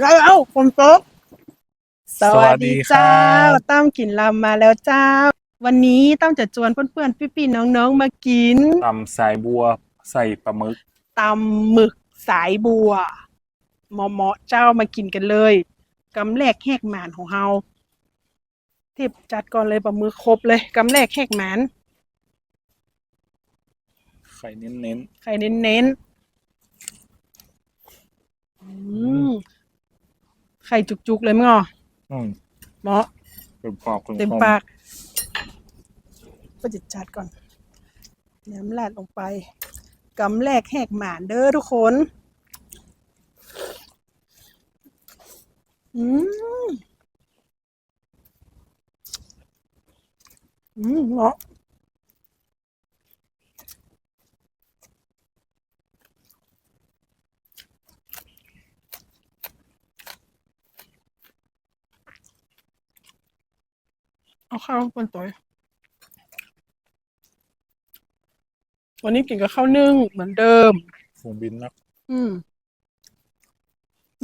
ได้แล้วคนโต๊ะสวัสดีเจ้าสวัสดีครับตั้มกินลำมาแล้วเจ้า วันนี้ตั้มจะชวนเพื่อนๆพี่ๆน้องๆมากินตำสายบัวใส่ปลาหมึกตำหมึกสายบัวเหมาะๆเจ้ามากินกันเลยกำแรกแหกหมานของเฮาเทบจัดก่อนเลยปลาหมึกครบเลยกำแรกแหกหมานไข่เน้นไข่เน้นๆอืม ไข่จุกๆเลยมั้งอะๆอืมเหมาะเต็มปากเต็มปากก็จะจัดก่อนน้ำลาดลงไปกำแรกแหกหมานเด้อทุกคน อืม อืมเนาะ เอาข้าวบนโต๊ะวันนี้กินกับข้าวนึ่งเหมือนเดิม ฝูงบินนักอืม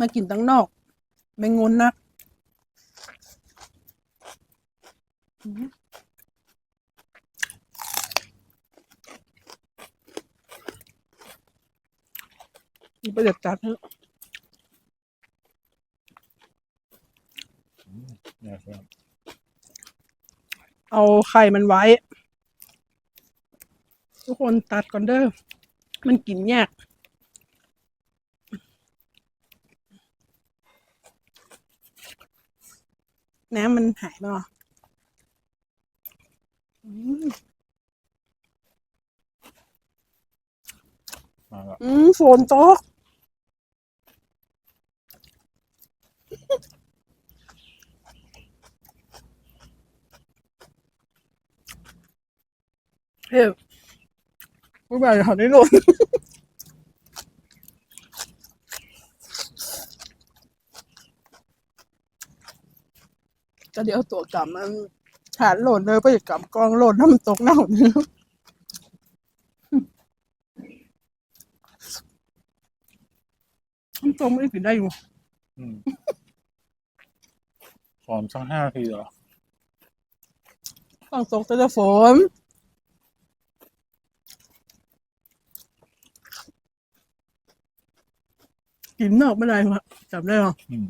มากินตั้งนอก ไม่งนนักอืมนี่ประเด็ดจัดเถอะ เนี่ยครับ เอาไข่มันไว้ ทุกคนตัดก่อนเด้อ มันกินยากน้ำมันหายไปหรออืมมาแล้วอืมฝนตก เฮ้ยไม่ไหวหาได้หล่นจะเดี๋ยวตัวกลับมันหาหล่นเลยไปกลับกองหล่นถ้ามันตกหน้าหนมันตรงไม่ได้กินได้อยู่อืมหอมสักห้าทีเหรอต้องตกแต่ละฝน กินนอกไม่ได้วะจำได้หรออืม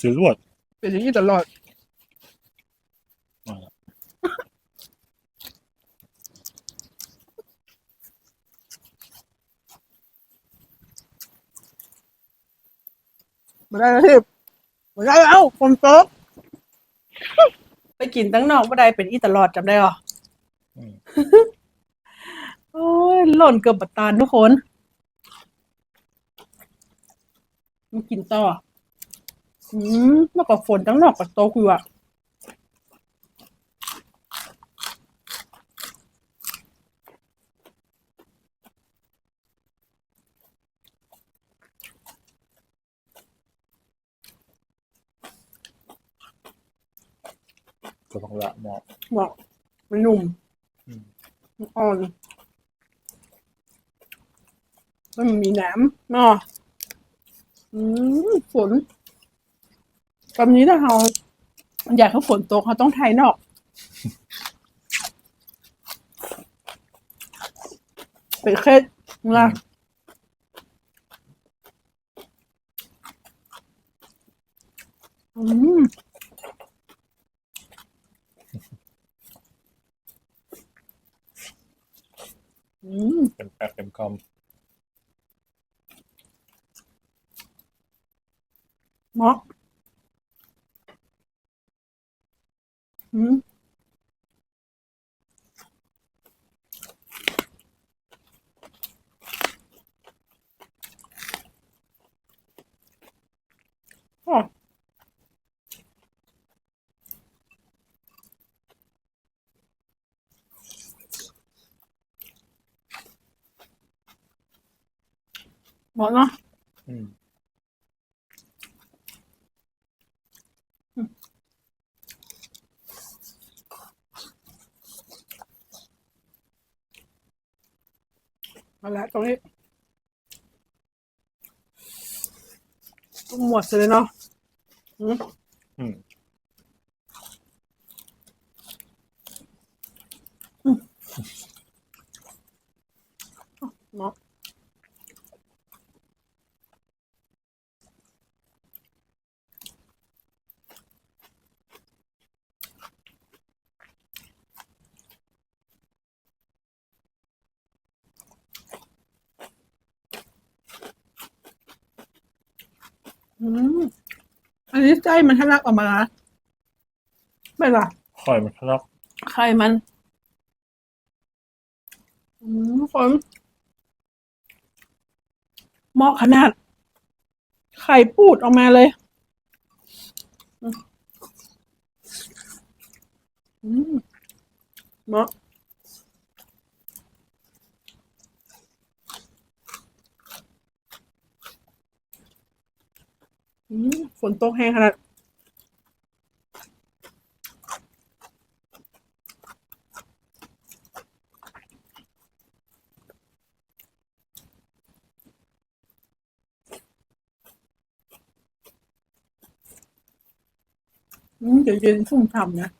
สีรวดเป็นอย่างนี้ตลอดมาแล้วมาได้แล้วทิพมาได้แล้วคนโต๊ะไปกินตั้งนอกไม่ได้เป็นอีตลอดจำได้หรอ อืม โอ้ยหล่นเกือบบัดตาลทุกคน มากินต่อ อืมเมื่อก่อนฝนตั้งนอกกับโต๊ะคือว่ะก็ต้องละเหมาะเหมาะมันหนุ่มอืมมันอ่อนแล้วมันมีน้ำเนาะ อืมฝนตอนนี้ถ้าเราอยากให้ฝนตกเขาต้องไทยนอก เป็นเคล็ดนะอืมอืม เต็มแปดเต็มคเหมาะอืมอ๋อเหมาะเนาะำอืมมาแล้วตรงนี้หมดเลยเนาะอืมอืมเนาะ อืมอันนี้ไส้มันทะลักออกมาละไม่ล่ะคอยมันทะเลาะไข่มัน อืมคนเหมาะขนาด ไข่ปูดออกมาเลย อืมเหมาะ ฝนตกแห้งขนาดอืมเดี๋ยวเย็นชุ่มฉ่ำนะอะ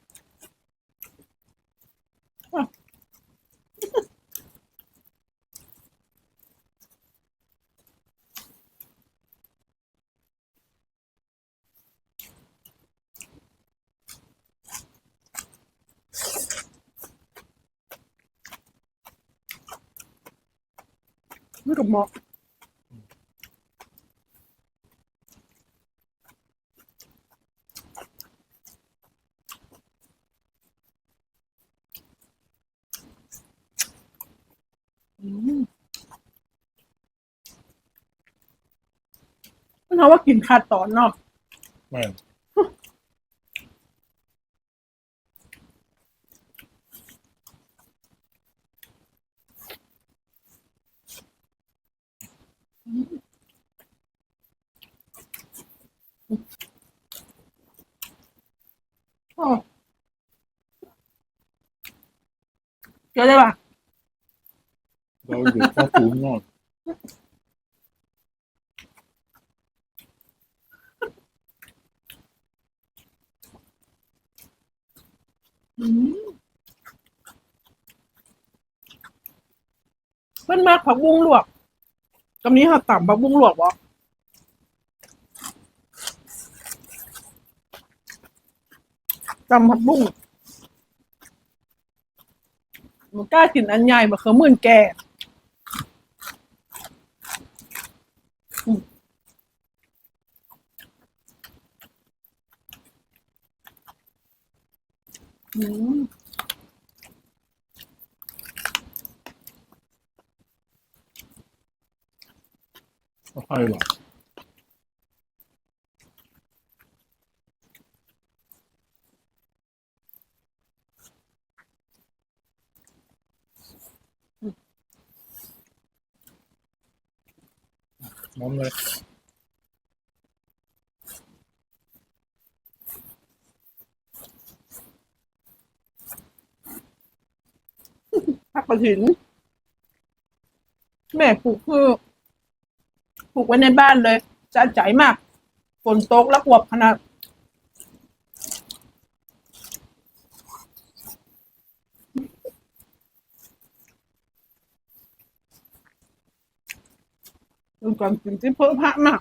ไม่กับหมาอืมมันเอาว่ากินขาดตอนเนาะ แม่น เดี๋ยวได้ป่ะเราอยู่ข้าวฟูนอนอืมเพิ่นมากผักบุ้งลวก กำนี้เขาต่ำผักบุ้งหลวกบ่ตำผักบุ้งหนูกล้ากินอันใหญ่มาคือมื่นแก่อืม อืมอกน้ำเลยผักกระถิน แม่ปลูกคือ ลูกไว้ในบ้านเลยจะใจมากฝนตกแล้วอวบขนาดดูก่อนกินที่เพิ่มพระมาก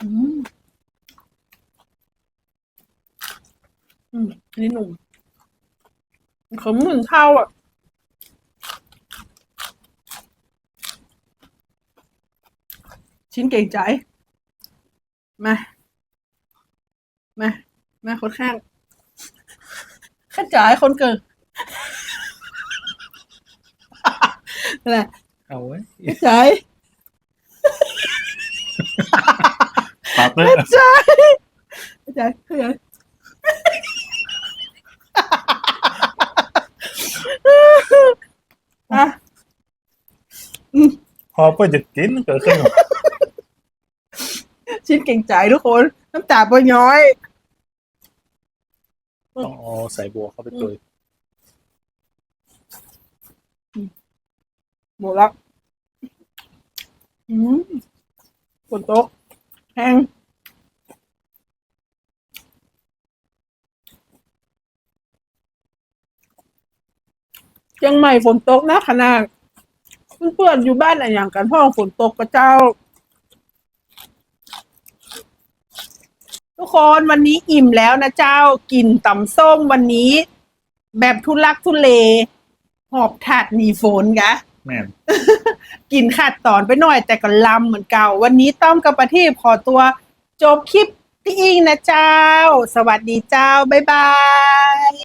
อืม อืม อันนี้หนุ่ม ขาเหมือนเท่าอะชิ้นเก่งใจ มา มา มาคนข้างข้าจ่ายคนเกินอะไรเอาไว้ข้าจ่ายปาดเลยข้าจ่ายข้าจ่ายข้าจ่าย อะ พอเพื่อจะกินเกิดขึ้นหรอกชิ้นเก่งใจทุกคน น้ำตาปย้อยต้องเอาใส่บัวเข้าไปตุยหมดแล้วอืมฝนตกแห้งเชียงใหม่ฝนตกนะขนาด เพื่อนๆอยู่บ้านอะไรอย่างกันพ่อฝนตกกระเจ้า ทุกคนวันนี้อิ่มแล้วนะเจ้ากินตำส้มวันนี้ แบบทุลักทุเล หอบถาดหนีฝนกะแม่นกินขาดตอนไปหน่อยแต่ก็ลำเหมือนเก่า วันนี้ต้อมกับประทีปขอตัวจบคลิปพี่อิงนะเจ้า สวัสดีเจ้า บ๊ายบาย